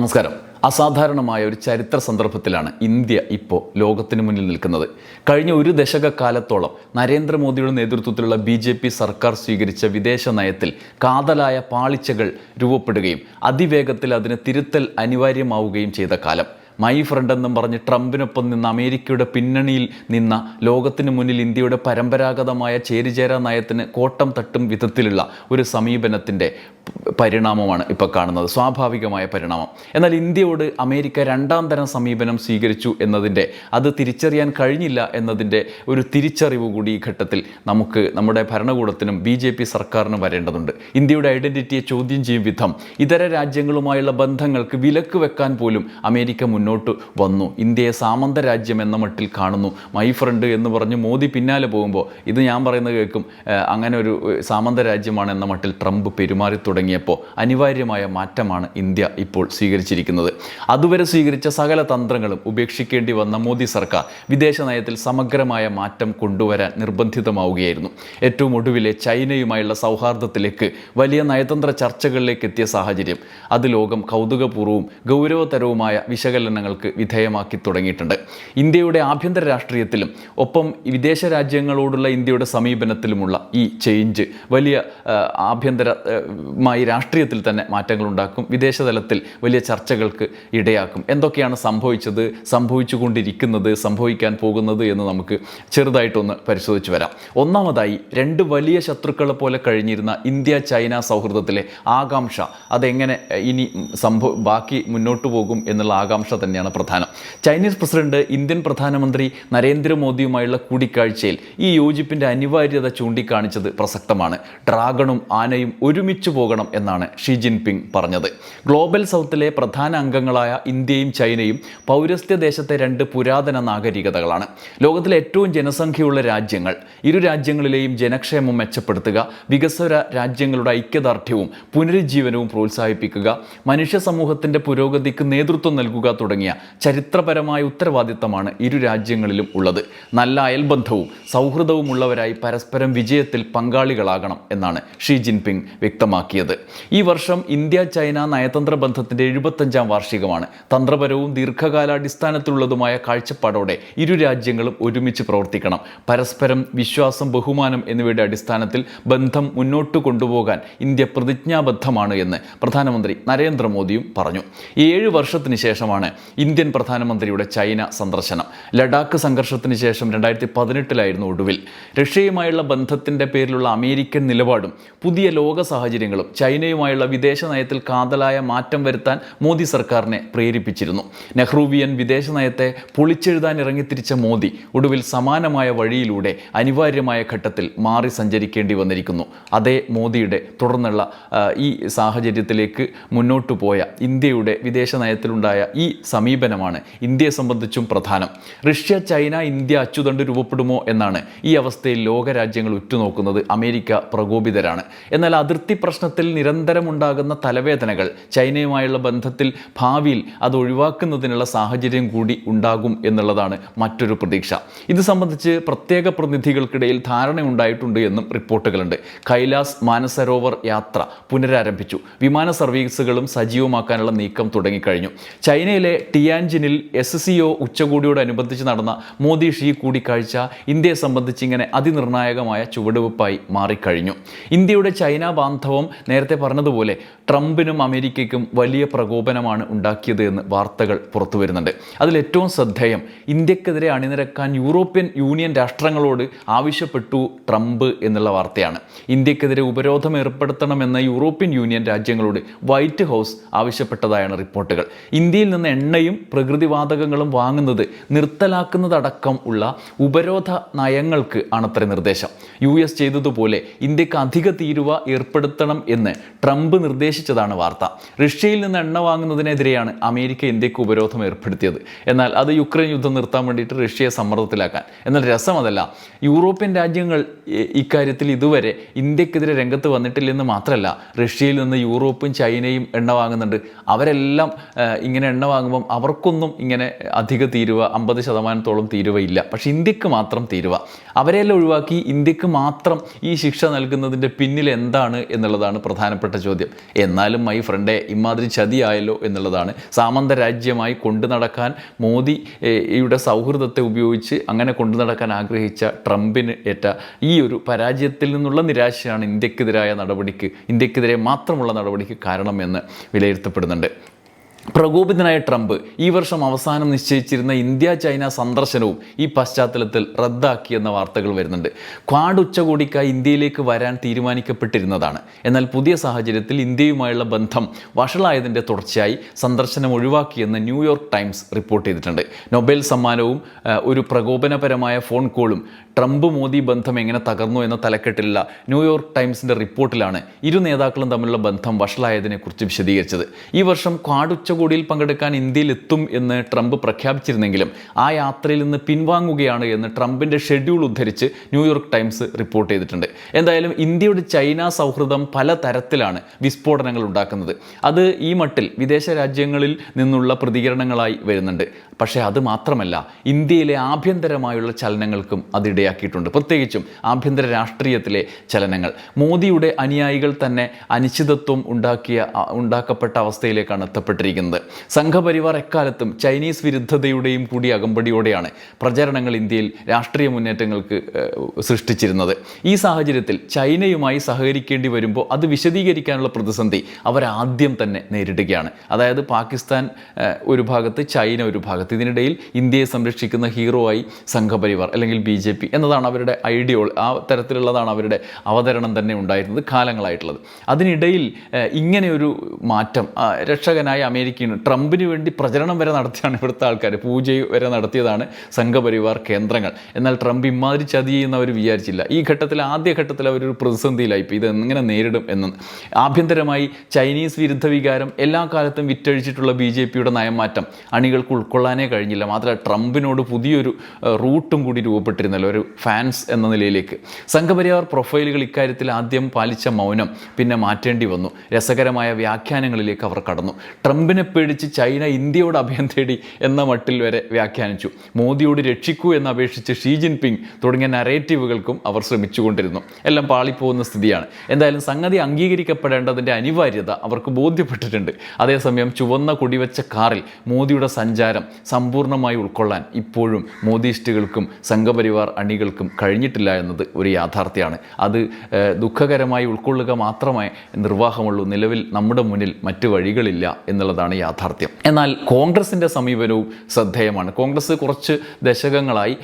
നമസ്കാരം. അസാധാരണമായ ഒരു ചരിത്ര സന്ദർഭത്തിലാണ് ഇന്ത്യ ഇപ്പോൾ ലോകത്തിന് മുന്നിൽ നിൽക്കുന്നത്. കഴിഞ്ഞ ഒരു ദശകക്കാലത്തോളം നരേന്ദ്രമോദിയുടെ നേതൃത്വത്തിലുള്ള ബി ജെ പി സർക്കാർ സ്വീകരിച്ച വിദേശ നയത്തിൽ കാതലായ പാളിച്ചകൾ രൂപപ്പെടുകയും അതിവേഗത്തിൽ അതിന് തിരുത്തൽ അനിവാര്യമാവുകയും ചെയ്ത കാലം. മൈ ഫ്രണ്ട് എന്നും പറഞ്ഞ് ട്രംപിനൊപ്പം നിന്ന് അമേരിക്കയുടെ പിന്നണിയിൽ നിന്ന ലോകത്തിന് മുന്നിൽ ഇന്ത്യയുടെ പരമ്പരാഗതമായ ചേരിചേരാ നയത്തിന് കോട്ടം തട്ടും വിധത്തിലുള്ള ഒരു സമീപനത്തിന്റെ പരിണാമമാണ് ഇപ്പോൾ കാണുന്നത് സ്വാഭാവികമായ പരിണാമം. എന്നാൽ ഇന്ത്യയോട് അമേരിക്ക രണ്ടാം തരം സമീപനം സ്വീകരിച്ചു എന്നതിന്റെ അത് തിരിച്ചറിയാൻ കഴിഞ്ഞില്ല എന്നതിന്റെ ഒരു തിരിച്ചറിവ് കൂടി ഈ ഘട്ടത്തിൽ നമുക്ക് നമ്മുടെ ഭരണകൂടത്തിനും ബി ജെ പി സർക്കാരിനും വരേണ്ടതുണ്ട്. ഇന്ത്യയുടെ ഐഡന്റിറ്റിയെ ചോദ്യം ചെയ്യും വിധം ഇതര രാജ്യങ്ങളുമായുള്ള ബന്ധങ്ങൾക്ക് വിലക്ക് വെക്കാൻ പോലും അമേരിക്ക മുന്നോട്ട് വന്നു. ഇന്ത്യയെ സാമന്ത രാജ്യം എന്ന മട്ടിൽ കാണുന്നു. മൈ ഫ്രണ്ട് എന്ന് പറഞ്ഞ് മോദി പിന്നാലെ പോകുമ്പോൾ ഇത് ഞാൻ പറയുന്നത് കേൾക്കും അങ്ങനെ ഒരു സാമന്ത രാജ്യമാണ് എന്ന മട്ടിൽ ട്രംപ് പെരുമാറി തുടങ്ങിയപ്പോൾ അനിവാര്യമായ മാറ്റമാണ് ഇന്ത്യ ഇപ്പോൾ സ്വീകരിച്ചിരിക്കുന്നത്. അതുവരെ സ്വീകരിച്ച സകല തന്ത്രങ്ങളും ഉപേക്ഷിക്കേണ്ടി വന്ന മോദി സർക്കാർ വിദേശ നയത്തിൽ സമഗ്രമായ മാറ്റം കൊണ്ടുവരാൻ നിർബന്ധിതമാവുകയായിരുന്നു. ഏറ്റവും ഒടുവിലെ ചൈനയുമായുള്ള സൗഹാർദ്ദത്തിലേക്ക് വലിയ നയതന്ത്ര ചർച്ചകളിലേക്ക് എത്തിയ സാഹചര്യം അത് ലോകം കൗതുകപൂർവവും ഗൗരവതരവുമായ വിശകലനങ്ങൾക്ക് വിധേയമാക്കി തുടങ്ങിയിട്ടുണ്ട്. ഇന്ത്യയുടെ ആഭ്യന്തര രാഷ്ട്രീയത്തിലും ഒപ്പം വിദേശ രാജ്യങ്ങളോടുള്ള ഇന്ത്യയുടെ സമീപനത്തിലുമുള്ള ഈ ചേഞ്ച് വലിയ ആ, ആഭ്യന്തരമായി രാഷ്ട്രീയത്തിൽ തന്നെ മാറ്റങ്ങൾ ഉണ്ടാക്കും വിദേശ തലത്തിൽ വലിയ ചർച്ചകൾക്ക് ഇടയാക്കും. എന്തൊക്കെയാണ് സംഭവിച്ചത് സംഭവിച്ചുകൊണ്ടിരിക്കുന്നത് സംഭവിക്കാൻ പോകുന്നത് എന്ന് നമുക്ക് ചെറുതായിട്ടൊന്ന് പരിശോധിച്ച് വരാം. ഒന്നാമതായി രണ്ട് വലിയ ശത്രുക്കളെ പോലെ കഴിഞ്ഞിരുന്ന ഇന്ത്യ ചൈന സൗഹൃദത്തിലെ ആകാംക്ഷ. അതെങ്ങനെ ഇനി സംഭവ ബാക്കി മുന്നോട്ട് പോകും എന്നുള്ള ആകാംക്ഷ തന്നെയാണ് പ്രധാനം. ചൈനീസ് പ്രസിഡന്റ് ഇന്ത്യൻ പ്രധാനമന്ത്രി നരേന്ദ്രമോദിയുമായുള്ള കൂടിക്കാഴ്ചയിൽ ഈ യോജിപ്പിന്റെ അനിവാര്യത ചൂണ്ടിക്കാണിച്ചത് പ്രസക്തമാണ്. ഡ്രാഗണും ആനയും ഒരുമിച്ച് പോകണം എന്നാണ് ഷി ജിൻപിങ് പറഞ്ഞത്. ഗ്ലോബൽ സൗത്തിലെ പ്രധാന അംഗങ്ങളായ ഇന്ത്യയും ചൈനയും പൗരസ്ത്യ ദേശത്തെ രണ്ട് പുരാതന നാഗരികതകളാണ്. ലോകത്തിലെ ഏറ്റവും ജനസംഖ്യയുള്ള രാജ്യങ്ങൾ. ഇരു രാജ്യങ്ങളിലെയും ജനക്ഷേമം മെച്ചപ്പെടുത്തുക വികസ്വര രാജ്യങ്ങളുടെ ഐക്യദാർഢ്യവും പുനരുജ്ജീവനവും പ്രോത്സാഹിപ്പിക്കുക മനുഷ്യ സമൂഹത്തിന്റെ പുരോഗതിക്ക് നേതൃത്വം നൽകുക തുടങ്ങിയ ചരിത്രപരമായ ഉത്തരവാദിത്തമാണ് ഇരു രാജ്യങ്ങളിലും ഉള്ളത്. നല്ല അയൽബന്ധവും സൗഹൃദവുമുള്ളവരായി പരസ്പരം വിജയത്തിൽ പങ്കാളികളാകണം എന്നാണ് ഷി ജിൻപിങ് വ്യക്തമാക്കിയത്. ഈ വർഷം ഇന്ത്യ ചൈന നയതന്ത്ര ബന്ധത്തിന്റെ എഴുപത്തഞ്ചാം വാർഷികമാണ്. തന്ത്രപരവും ദീർഘകാലാടിസ്ഥാനത്തിലുള്ളതുമായ കാഴ്ചപ്പാടോടെ ഇരു രാജ്യങ്ങളും ഒരുമിച്ച് പ്രവർത്തിക്കണം. പരസ്പരം വിശ്വാസം ബഹുമാനം എന്നിവയുടെ അടിസ്ഥാനത്തിൽ ബന്ധം മുന്നോട്ട് കൊണ്ടുപോകാൻ ഇന്ത്യ പ്രതിജ്ഞാബദ്ധമാണ് എന്ന് പ്രധാനമന്ത്രി നരേന്ദ്രമോദിയും പറഞ്ഞു. ഏഴ് വർഷത്തിന് ശേഷമാണ് ഇന്ത്യൻ പ്രധാനമന്ത്രിയുടെ ചൈന സന്ദർശനം. ലഡാക്ക് സംഘർഷത്തിന് ശേഷം രണ്ടായിരത്തി പതിനെട്ടിലായിരുന്നു ഒടുവിൽ. റഷ്യയുമായുള്ള ബന്ധത്തിന്റെ പേരിലുള്ള അമേരിക്കൻ നിലപാടും പുതിയ ലോക സാഹചര്യങ്ങളും ചൈനയുമായുള്ള വിദേശ നയത്തിൽ കാതലായ മാറ്റം വരുത്താൻ മോദി സർക്കാരിനെ പ്രേരിപ്പിച്ചിരുന്നു. നെഹ്റുവിയൻ വിദേശ നയത്തെ പൊളിച്ചെഴുതാൻ ഇറങ്ങിത്തിരിച്ച മോദി ഒടുവിൽ സമാനമായ വഴിയിലൂടെ അനിവാര്യമായ ഘട്ടത്തിൽ മാറി സഞ്ചരിക്കേണ്ടി വന്നിരിക്കുന്നു. അതേ മോദിയുടെ തുടർന്നുള്ള ഈ സാഹചര്യത്തിലേക്ക് മുന്നോട്ടു പോയ ഇന്ത്യയുടെ വിദേശ നയത്തിലുണ്ടായ ഈ സമീപനമാണ് ഇന്ത്യയെ സംബന്ധിച്ചും പ്രധാനം. റഷ്യ ചൈന ഇന്ത്യ അച്ചുതണ്ട് രൂപപ്പെടുമോ എന്നാണ് ഈ അവസ്ഥയിൽ ലോകരാജ്യങ്ങൾ ഉറ്റുനോക്കുന്നത് അമേരിക്ക പ്രകോപിതരാണ്. എന്നാൽ അതിർത്തി പ്രശ്നത്തിൽ നിരന്തരം ഉണ്ടാകുന്ന തലവേദനകൾ ചൈനയുമായുള്ള ബന്ധത്തിൽ ഭാവിയിൽ അത് ഒഴിവാക്കുന്നതിനുള്ള സാഹചര്യം കൂടി ഉണ്ടാകും എന്നുള്ളതാണ് മറ്റൊരു പ്രതീക്ഷ. ഇത് സംബന്ധിച്ച് പ്രത്യേക പ്രതിനിധികൾക്കിടയിൽ ധാരണയുണ്ടായിട്ടുണ്ട് എന്നും റിപ്പോർട്ടുകളുണ്ട്. കൈലാസ് മാനസരോവർ യാത്ര പുനരാരംഭിച്ചു. വിമാന സർവീസുകളും സജീവമാക്കാനുള്ള നീക്കം തുടങ്ങിക്കഴിഞ്ഞു. ചൈനയിലെ ടിയാൻജിനിൽ എസ് സി ഒ ഉച്ചകോടിയോടനുബന്ധിച്ച് നടന്ന മോദി ഷീ കൂടിക്കാഴ്ച ഇന്ത്യയെ സംബന്ധിച്ച് ഇങ്ങനെ അതിനിർണായകമായ ചുവടുവെപ്പായി മാറിക്കഴിഞ്ഞു. ഇന്ത്യയുടെ ചൈന ബാന്ധവം നേരത്തെ പറഞ്ഞതുപോലെ ട്രംപിനും അമേരിക്കയ്ക്കും വലിയ പ്രകോപനമാണ് ഉണ്ടാക്കിയത് എന്ന് വാർത്തകൾ പുറത്തു വരുന്നുണ്ട്. അതിലേറ്റവും ശ്രദ്ധേയം ഇന്ത്യക്കെതിരെ അണിനിരക്കാൻ യൂറോപ്യൻ യൂണിയൻ രാഷ്ട്രങ്ങളോട് ആവശ്യപ്പെട്ടു ട്രംപ് എന്നുള്ള വാർത്തയാണ്. ഇന്ത്യക്കെതിരെ ഉപരോധം ഏർപ്പെടുത്തണമെന്ന യൂറോപ്യൻ യൂണിയൻ രാജ്യങ്ങളോട് വൈറ്റ് ഹൗസ് ആവശ്യപ്പെട്ടതായാണ് റിപ്പോർട്ടുകൾ. ഇന്ത്യയിൽ നിന്ന് എണ്ണയും പ്രകൃതിവാതകങ്ങളും വാങ്ങുന്നത് നിർത്തലാക്കുന്നതടക്കം ഉള്ള ഉപരോധ നയങ്ങൾക്ക് ആണത്ര നിർദ്ദേശം. യു എസ് ചെയ്തതുപോലെ ഇന്ത്യയ്ക്ക് അധിക തീരുവ ഏർപ്പെടുത്തണം എന്ന് ട്രംപ് നിർദ്ദേശിച്ചതാണ് വാർത്ത. റഷ്യയിൽ നിന്ന് എണ്ണ വാങ്ങുന്നതിനെതിരെയാണ് അമേരിക്ക ഇന്ത്യയ്ക്ക് ഉപരോധം ഏർപ്പെടുത്തിയത്. എന്നാൽ അത് യുക്രൈൻ യുദ്ധം നിർത്താൻ വേണ്ടിയിട്ട് റഷ്യയെ സമ്മർദ്ദത്തിലാക്കാൻ. എന്നാൽ രസം അതല്ല യൂറോപ്യൻ രാജ്യങ്ങൾ ഇക്കാര്യത്തിൽ ഇതുവരെ ഇന്ത്യക്കെതിരെ രംഗത്ത് വന്നിട്ടില്ലെന്ന് മാത്രമല്ല റഷ്യയിൽ നിന്ന് യൂറോപ്പും ചൈനയും എണ്ണ വാങ്ങുന്നുണ്ട്. അവരെല്ലാം ഇങ്ങനെ എണ്ണ വാങ്ങുമ്പം അവർക്കൊന്നും ഇങ്ങനെ അധിക തീരുവ അമ്പത് ശതമാനത്തോളം തീരുവയില്ല. പക്ഷേ ഇന്ത്യയ്ക്ക് മാത്രം തീരുവ. അവരെല്ലാം ഒഴിവാക്കി ഇന്ത്യയ്ക്ക് മാത്രം ഈ ശിക്ഷ നൽകുന്നതിന്റെ പിന്നിൽ എന്താണ് എന്നുള്ളതാണ് പ്രധാനപ്പെട്ട ചോദ്യം. എന്നാലും മൈ ഫ്രണ്ടെ ഇമാതിരി ചതിയായല്ലോ എന്നുള്ളതാണ്. സാമന്ത രാജ്യമായി കൊണ്ടു നടക്കാൻ മോദിയുടെ യുടെ സൗഹൃദത്തെ ഉപയോഗിച്ച് അങ്ങനെ കൊണ്ടു നടക്കാൻ ആഗ്രഹിച്ച ട്രംപിന് ഏറ്റ ഈ ഒരു പരാജയത്തിൽ നിന്നുള്ള നിരാശയാണ് ഇന്ത്യക്കെതിരായ നടപടിക്ക് ഇന്ത്യക്കെതിരെ മാത്രമുള്ള നടപടിക്ക് കാരണമെന്ന് വിലയിരുത്തപ്പെടുന്നുണ്ട്. പ്രകോപിതനായ ട്രംപ് ഈ വർഷം അവസാനം നിശ്ചയിച്ചിരുന്ന ഇന്ത്യ ചൈന സന്ദർശനവും ഈ പശ്ചാത്തലത്തിൽ റദ്ദാക്കിയെന്ന വാർത്തകൾ വരുന്നുണ്ട്. ക്വാഡ് ഉച്ചകോടിക്കായി ഇന്ത്യയിലേക്ക് വരാൻ തീരുമാനിക്കപ്പെട്ടിരുന്നതാണ്. എന്നാൽ പുതിയ സാഹചര്യത്തിൽ ഇന്ത്യയുമായുള്ള ബന്ധം വഷളായതിന്റെ തുടർച്ചയായി സന്ദർശനം ഒഴിവാക്കിയെന്ന് ന്യൂയോർക്ക് ടൈംസ് റിപ്പോർട്ട് ചെയ്തിട്ടുണ്ട്. നൊബേൽ സമ്മാനവും ഒരു പ്രകോപനപരമായ ഫോൺ കോളും ട്രംപ് മോദി ബന്ധം എങ്ങനെ തകർന്നു എന്ന തലക്കെട്ടിലുള്ള ന്യൂയോർക്ക് ടൈംസിന്റെ റിപ്പോർട്ടിലാണ് ഇരു നേതാക്കളും തമ്മിലുള്ള ബന്ധം വഷളായതിനെക്കുറിച്ച് വിശദീകരിച്ചത്. ഈ വർഷം ക്വാഡ് ഉച്ചകോടിയിൽ പങ്കെടുക്കാൻ ഇന്ത്യയിൽ എത്തും എന്ന് ട്രംപ് പ്രഖ്യാപിച്ചിരുന്നെങ്കിലും ആ യാത്രയിൽ നിന്ന് പിൻവാങ്ങുകയാണ് എന്ന് ട്രംപിന്റെ ഷെഡ്യൂൾ ഉദ്ധരിച്ച് ന്യൂയോർക്ക് ടൈംസ് റിപ്പോർട്ട് ചെയ്തിട്ടുണ്ട്. എന്തായാലും ഇന്ത്യയുടെ ചൈന സൗഹൃദം പല തരത്തിലാണ് വിസ്ഫോടനങ്ങൾ ഉണ്ടാക്കുന്നത്. അത് ഈ മട്ടിൽ വിദേശ രാജ്യങ്ങളിൽ നിന്നുള്ള പ്രതികരണങ്ങളായി വരുന്നുണ്ട്. പക്ഷേ അത് മാത്രമല്ല ഇന്ത്യയിലെ ആഭ്യന്തരമായുള്ള ചലനങ്ങൾക്കും അതിടയാക്കിയിട്ടുണ്ട് പ്രത്യേകിച്ചും ആഭ്യന്തര രാഷ്ട്രീയത്തിലെ ചലനങ്ങൾ. മോദിയുടെ അനുയായികൾ തന്നെ അനിശ്ചിതത്വം ഉണ്ടാക്കിയ ഉണ്ടാക്കപ്പെട്ട അവസ്ഥയിലേക്കാണ് എത്തപ്പെട്ടിരിക്കുന്നത്. സംഘപരിവാർ എക്കാലത്തും ചൈനീസ് വിരുദ്ധതയുടെയും കൂടി അകമ്പടിയോടെയാണ് പ്രചരണങ്ങൾ ഇന്ത്യയിൽ രാഷ്ട്രീയ മുന്നേറ്റങ്ങൾക്ക് സൃഷ്ടിച്ചിരുന്നത്. ഈ സാഹചര്യത്തിൽ ചൈനയുമായി സഹകരിക്കേണ്ടി വരുമ്പോൾ അത് വിശദീകരിക്കാനുള്ള പ്രതിസന്ധി അവരാദ്യം തന്നെ നേരിടുകയാണ്. അതായത് പാകിസ്ഥാൻ ഒരു ഭാഗത്ത് ചൈന ഒരു ഭാഗത്ത്. ഇതിനിടയിൽ ഇന്ത്യയെ സംരക്ഷിക്കുന്ന ഹീറോ ആയി സംഘപരിവാർ അല്ലെങ്കിൽ ബി ജെ പി എന്നതാണ് അവരുടെ ഐഡിയോൾ. ആ തരത്തിലുള്ളതാണ് അവരുടെ അവതരണം തന്നെ ഉണ്ടായിരുന്നത് കാലങ്ങളായിട്ടുള്ളത്. അതിനിടയിൽ ഇങ്ങനെയൊരു മാറ്റം രക്ഷകനായ രക്ഷകനായ അമേരിക്കൻ ട്രംപിന് വേണ്ടി പ്രചരണം വരെ നടത്തിയാണ് ഇവിടുത്തെ ആൾക്കാർ പൂജ വരെ നടത്തിയതാണ് സംഘപരിവാർ കേന്ദ്രങ്ങൾ. എന്നാൽ ട്രംപ് ഇമാതിരി ചതി ചെയ്യുന്ന അവർ വിചാരിച്ചില്ല. ഈ ഘട്ടത്തിൽ ആദ്യ ഘട്ടത്തിൽ അവരൊരു പ്രതിസന്ധിയിലായി ഇത് എങ്ങനെ നേരിടും എന്ന്. ആഭ്യന്തരമായി ചൈനീസ് വിരുദ്ധ വികാരം എല്ലാ കാലത്തും വിറ്റഴിച്ചിട്ടുള്ള ബി ജെ പിയുടെ നയമാറ്റം അണികൾക്ക് ഉൾക്കൊള്ളാനേ കഴിഞ്ഞില്ല. മാത്രമല്ല ട്രംപിനോട് പുതിയൊരു റൂട്ടും കൂടി രൂപപ്പെട്ടിരുന്നല്ലോ ഒരു ഫാൻസ് എന്ന നിലയിലേക്ക്. സംഘപരിവാർ പ്രൊഫൈലുകൾ ഇക്കാര്യത്തിൽ ആദ്യം പാലിച്ച മൗനം പിന്നെ മാറ്റേണ്ടി വന്നു. രസകരമായ വ്യാഖ്യാനങ്ങളിലേക്ക് അവർ കടന്നു. ട്രംപിനെ പേടിച്ച് ചൈന ഇന്ത്യയോട് അഭയം തേടി എന്ന മട്ടിൽ വരെ വ്യാഖ്യാനിച്ചു. മോദിയോട് രക്ഷിക്കൂ എന്ന് അപേക്ഷിച്ച് ഷീ ജിൻപിങ് തുടങ്ങിയ നരേറ്റീവുകൾക്കും അവർ ശ്രമിച്ചുകൊണ്ടിരുന്നു. എല്ലാം പാളിപ്പോകുന്ന സ്ഥിതിയാണ്. എന്തായാലും സംഗതി അംഗീകരിക്കപ്പെടേണ്ടതിന്റെ അനിവാര്യത അവർക്ക് ബോധ്യപ്പെട്ടിട്ടുണ്ട്. അതേസമയം ചുവന്ന കൊടിവെച്ച കാറിൽ മോദിയുടെ സഞ്ചാരം സമ്പൂർണമായി ഉൾക്കൊള്ളാൻ ഇപ്പോഴും മോദിസ്റ്റുകൾക്കും സംഘപരിവാർ അണികൾക്കും കഴിഞ്ഞിട്ടില്ല എന്നത് ഒരു യാഥാർത്ഥ്യമാണ്. അത് ദുഃഖകരമായി ഉൾക്കൊള്ളുക മാത്രമേ നിർവാഹമുള്ളൂ. നിലവിൽ നമ്മുടെ മുന്നിൽ മറ്റു വഴികളില്ല എന്നുള്ളതാണ് യാഥാർത്ഥ്യം. എന്നാൽ കോൺഗ്രസിന്റെ സമീപനവും ശ്രദ്ധേയമാണ്. കോൺഗ്രസ് കുറച്ച് ദശകങ്ങളായി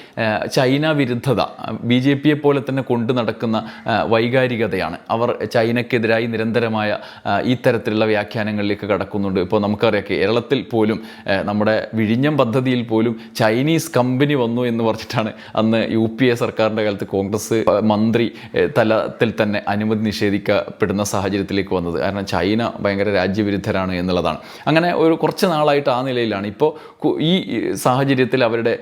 ചൈന വിരുദ്ധത ബി ജെ പിയെ പോലെ തന്നെ കൊണ്ടു നടക്കുന്ന വൈകാരികതയാണ്. അവർ ചൈനക്കെതിരായി നിരന്തരമായ ഇത്തരത്തിലുള്ള വ്യാഖ്യാനങ്ങളിലേക്ക് കടക്കുന്നുണ്ട്. ഇപ്പോൾ നമുക്കറിയാം കേരളത്തിൽ പോലും നമ്മുടെ വിഴിഞ്ഞം പദ്ധതിയിൽ പോലും ചൈനീസ് കമ്പനി വന്നു എന്ന് പറഞ്ഞിട്ടാണ് അന്ന് യു പി എ സർക്കാരിന്റെ കാലത്ത് കോൺഗ്രസ് മന്ത്രി തലത്തിൽ തന്നെ അനുമതി നിഷേധിക്കപ്പെടുന്ന സാഹചര്യത്തിലേക്ക് വന്നത്. കാരണം ചൈന ഭയങ്കര രാജ്യവിരുദ്ധരാണ് എന്നുള്ളതാണ്. അങ്ങനെ ഒരു കുറച്ച് നാളായിട്ട് ആ നിലയിലാണ്. ഇപ്പോൾ ഈ സാഹചര്യത്തിൽ അവരുടെ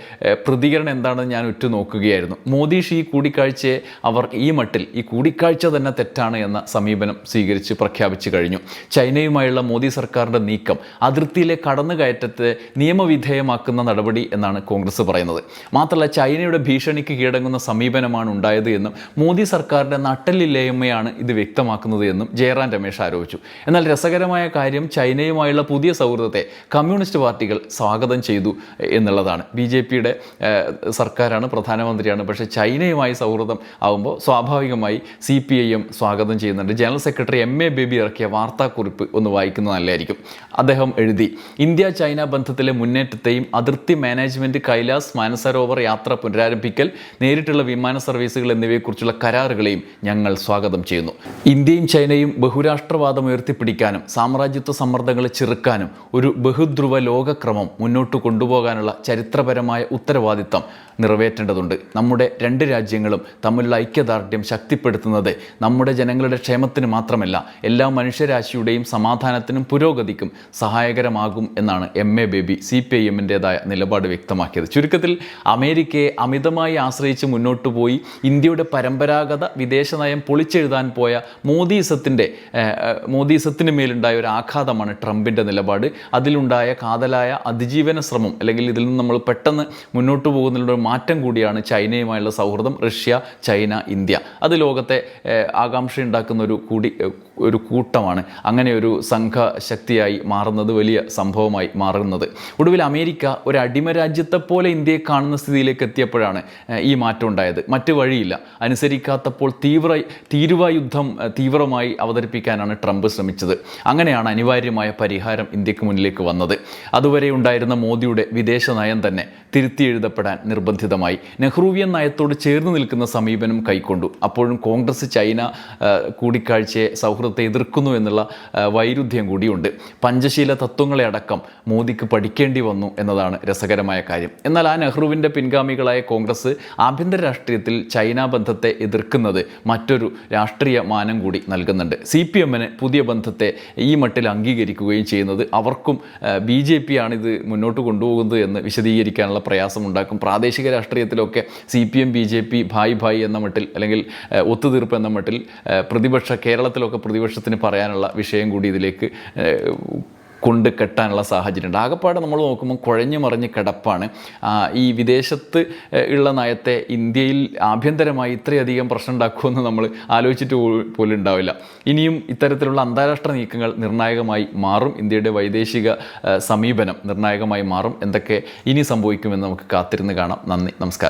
പ്രതികരണം എന്താണെന്ന് ഞാൻ ഉറ്റുനോക്കുകയായിരുന്നു. മോദി ഷീ കൂടിക്കാഴ്ചയെ അവർ ഈ മട്ടിൽ ഈ കൂടിക്കാഴ്ച തന്നെ തെറ്റാണ് എന്ന സമീപനം സ്വീകരിച്ച് പ്രഖ്യാപിച്ചു കഴിഞ്ഞു. ചൈനയുമായുള്ള മോദി സർക്കാരിന്റെ നീക്കം അതിർത്തിയിലെ കടന്നുകയറ്റത്തെ നിയമവിധേയമാക്കുന്ന നടപടി എന്നാണ് കോൺഗ്രസ് പറയുന്നത്. മാത്രമല്ല ചൈനയുടെ ഭീഷണിക്ക് കീഴടങ്ങുന്ന സമീപനമാണ് ഉണ്ടായത് എന്നും മോദി സർക്കാരിന്റെ നട്ടലില്ലായ്മയാണ് ഇത് വ്യക്തമാക്കുന്നത് എന്നും ജയറാം രമേശ് ആരോപിച്ചു. എന്നാൽ രസകരമായ കാര്യം ചൈനയുമായുള്ള പുതിയ സൗഹൃദത്തെ കമ്മ്യൂണിസ്റ്റ് പാർട്ടികൾ സ്വാഗതം ചെയ്തു എന്നുള്ളതാണ്. ബി ജെ പിയുടെ സർക്കാരാണ് പ്രധാനമന്ത്രിയാണ്. പക്ഷേ ചൈനയുമായി സൗഹൃദം ആകുമ്പോൾ സ്വാഭാവികമായി സി പി ഐ എം സ്വാഗതം ചെയ്യുന്നുണ്ട്. General secretary M A Baby ഇറക്കിയ വാർത്താക്കുറിപ്പ് ഒന്ന് വായിക്കുന്നത് നല്ലതായിരിക്കും. അദ്ദേഹം എഴുതി ഇന്ത്യ ചൈന ബന്ധത്തിലെ മുന്നേറ്റത്തെയും അതിർത്തി മാനേജ്മെന്റ് കൈലാസ് മാനസരോവർ യാത്ര പുനരാരംഭിക്കൽ നേരിട്ടുള്ള വിമാന സർവീസുകൾ എന്നിവയെക്കുറിച്ചുള്ള കരാറുകളെയും ഞങ്ങൾ സ്വാഗതം ചെയ്യുന്നു. ഇന്ത്യയും ചൈനയും ബഹുരാഷ്ട്രവാദം ഉയർത്തിപ്പിടിക്കാനും സാമ്രാജ്യത്വ സമ്മർദ്ദങ്ങളെ ചെറുക്കാനും ഒരു ബഹുധ്രുവ ലോകക്രമം മുന്നോട്ട് കൊണ്ടുപോകാനുള്ള ചരിത്രപരമായ ഉത്തരവാദിത്തം നിറവേറ്റേണ്ടതുണ്ട്. നമ്മുടെ രണ്ട് രാജ്യങ്ങളും തമ്മിലുള്ള ഐക്യദാർഢ്യം ശക്തിപ്പെടുത്തുന്നത് നമ്മുടെ ജനങ്ങളുടെ ക്ഷേമത്തിന് മാത്രമല്ല എല്ലാ മനുഷ്യരാശിയുടെയും സമാധാനത്തിനും പുരോഗതിക്കും സഹായകരമാകും എന്നാണ് M A Baby C P I എമ്മിന്റെതായ നിലപാട് വ്യക്തമാക്കിയത്. ചുരുക്കത്തിൽ അമേരിക്കയെ അമിതമായി ആശ്രയിച്ച് മുന്നോട്ട് പോയി ഇന്ത്യയുടെ പരമ്പരാഗത വിദേശ നയം പൊളിച്ചെഴുതാൻ പോയ മോദീസത്തിന്റെ മോദീസത്തിന് മേലുണ്ടായ ഒരു ആഘാതമാണ് ട്രംപിന്റെ നിലപാട്. അതിലുണ്ടായ കാതലായ അതിജീവന ശ്രമം അല്ലെങ്കിൽ ഇതിൽ നിന്ന് നമ്മൾ പെട്ടെന്ന് മുന്നോട്ട് പോകുന്നതിലൂടെ മാറ്റം കൂടിയാണ് ചൈനയുമായുള്ള സൗഹൃദം റഷ്യ ചൈന ഇന്ത്യ. അത് ലോകത്തെ ആകാംക്ഷ ആകാംക്ഷയുണ്ടാക്കുന്ന ഒരു കൂടി ഒരു കൂട്ടമാണ്. അങ്ങനെ ഒരു സംഘശക്തിയായി മാറുന്നത് വലിയ സംഭവമായി മാറുന്നത്. ഒടുവിൽ അമേരിക്ക ഒരു അടിമ രാജ്യത്തെ പോലെ ഇന്ത്യയെ കാണുന്ന സ്ഥിതിയിലേക്ക് എത്തിയപ്പോഴാണ് ഈ മാറ്റം ഉണ്ടായത്. മറ്റു വഴിയില്ല. അനുസരിക്കാത്തപ്പോൾ തീവ്ര തീരുവ യുദ്ധം തീവ്രമായി അവതരിപ്പിക്കാനാണ് ട്രംപ് ശ്രമിച്ചത്. അങ്ങനെയാണ് അനിവാര്യമായ പരിഹാരം ഇന്ത്യയ്ക്ക് മുന്നിലേക്ക് വന്നത്. അതുവരെ ഉണ്ടായിരുന്ന മോദിയുടെ വിദേശ നയം തന്നെ തിരുത്തി എഴുതപ്പെടാൻ നിർബന്ധിതമായി നെഹ്റുവിയൻ നയത്തോട് ചേർന്ന് നിൽക്കുന്ന സമീപനം കൈക്കൊണ്ടു. അപ്പോഴും കോൺഗ്രസ് ചൈന കൂടിക്കാഴ്ചയെ സൗഹൃദത്തെ എതിർക്കുന്നു എന്നുള്ള വൈരുദ്ധ്യം കൂടിയുണ്ട്. പഞ്ചശീല തത്വങ്ങളെ അടക്കം മോദിക്ക് പഠിക്കേണ്ടി വന്നു എന്നതാണ് രസകരമായ കാര്യം. എന്നാൽ ആ നെഹ്റുവിന്റെ പിൻഗാമികളായ കോൺഗ്രസ് ആഭ്യന്തര രാഷ്ട്രീയത്തിൽ ചൈന ബന്ധത്തെ എതിർക്കുന്നത് മറ്റൊരു രാഷ്ട്രീയ മാനം കൂടി നൽകുന്നുണ്ട്. സി പി എമ്മിന് പുതിയ ബന്ധത്തെ ഈ മട്ടിൽ അംഗീകരിക്കുകയും ചെയ്യുന്നത് അവർക്കും ബി ജെ പി ആണിത് മുന്നോട്ട് കൊണ്ടുപോകുന്നത് എന്ന് വിശദീകരിക്കാനുള്ള പ്രയാസമുണ്ടാക്കും. പ്രാദേശിക രാഷ്ട്രീയത്തിലൊക്കെ C P M B J P bhai ഭായ് എന്ന മട്ടിൽ അല്ലെങ്കിൽ ഒത്തുതീർപ്പ് എന്ന മട്ടിൽ പ്രതിപക്ഷ കേരളത്തിലൊക്കെ പ്രതിപക്ഷത്തിന് പറയാനുള്ള വിഷയം കൂടി ഇതിലേക്ക് കൊണ്ട് കെട്ടാനുള്ള സാഹചര്യമുണ്ട്. ആകെപ്പാടെ നമ്മൾ നോക്കുമ്പോൾ കുഴഞ്ഞു മറിഞ്ഞ് കിടപ്പാണ്. ഈ വിദേശത്ത് ഉള്ള നയത്തെ ഇന്ത്യയിൽ ആഭ്യന്തരമായി ഇത്രയധികം പ്രശ്നം ഉണ്ടാക്കുമെന്ന് നമ്മൾ ആലോചിച്ചിട്ട് പോലും ഉണ്ടാവില്ല. ഇനിയും ഇത്തരത്തിലുള്ള അന്താരാഷ്ട്ര നീക്കങ്ങൾ നിർണായകമായി മാറും. ഇന്ത്യയുടെ വൈദേശിക സമീപനം നിർണായകമായി മാറും. എന്തൊക്കെ ഇനി സംഭവിക്കുമെന്ന് നമുക്ക് കാത്തിരുന്ന് കാണാം. നന്ദി. നമസ്കാരം.